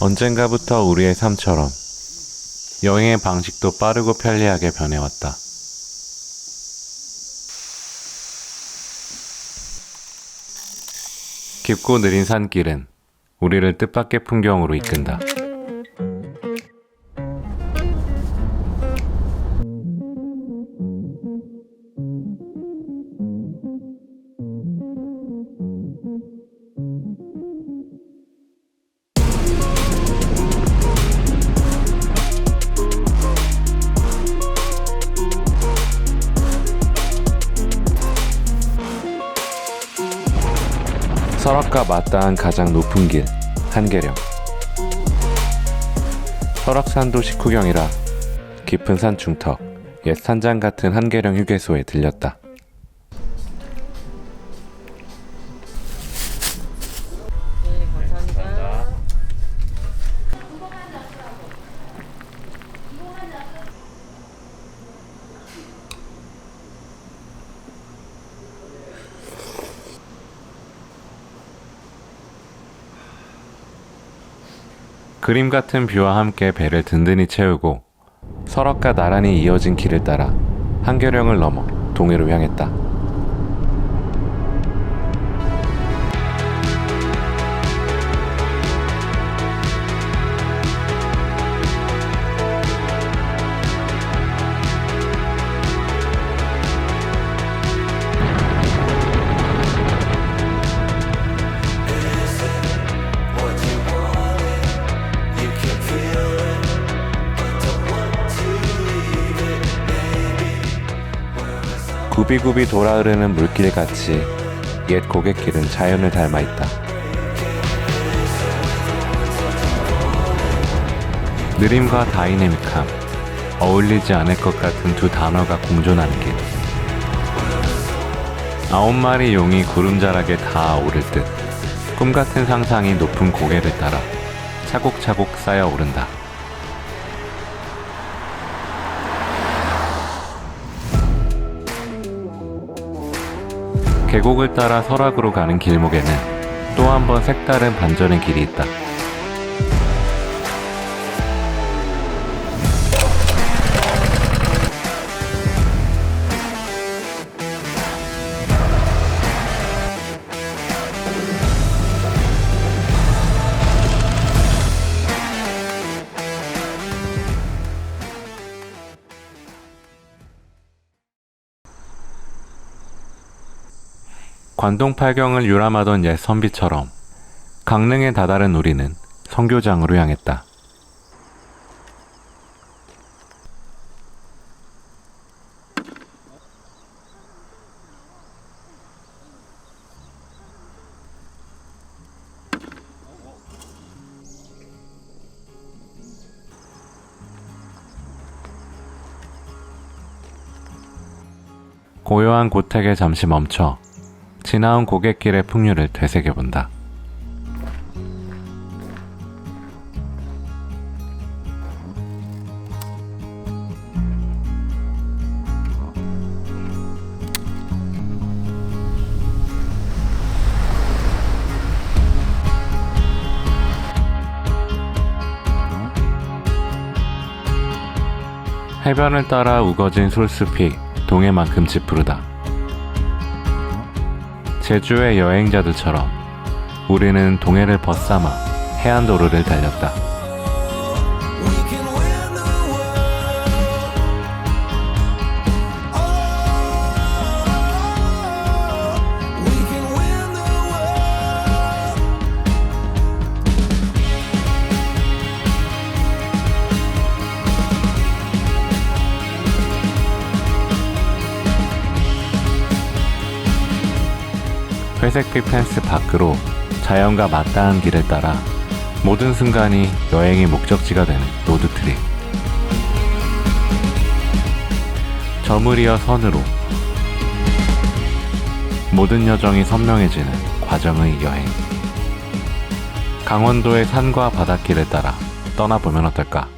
언젠가부터 우리의 삶처럼 여행의 방식도 빠르고 편리하게 변해왔다. 깊고 느린 산길은 우리를 뜻밖의 풍경으로 이끈다. 설악과 맞닿은 가장 높은 길 한계령 설악산도 식후경이라 깊은 산 중턱 옛 산장 같은 한계령 휴게소에 들렸다. 그림 같은 뷰와 함께 배를 든든히 채우고 설악과 나란히 이어진 길을 따라 한계령을 넘어 동해로 향했다. 구비구비 돌아 흐르는 물길 같이 옛 고갯길은 자연을 닮아 있다. 느림과 다이내믹함, 어울리지 않을 것 같은 두 단어가 공존하는 길. 아홉 마리 용이 구름자락에 닿아 오를 듯, 꿈 같은 상상이 높은 고개를 따라 차곡차곡 쌓여 오른다. 계곡을 따라 설악으로 가는 길목에는 또 한 번 색다른 반전의 길이 있다. 관동팔경을 유람하던 옛 선비처럼 강릉에 다다른 우리는 성교장으로 향했다. 고요한 고택에 잠시 멈춰 지나온 고갯길의 풍류를 되새겨본다. 해변을 따라 우거진 솔숲이 동해만큼 짙푸르다. 제주의 여행자들처럼 우리는 동해를 벗삼아 해안도로를 달렸다. 회색빛 펜스 밖으로 자연과 맞닿은 길을 따라 모든 순간이 여행의 목적지가 되는 로드트립. 점을 이어 선으로 모든 여정이 선명해지는 과정의 여행. 강원도의 산과 바닷길을 따라 떠나보면 어떨까?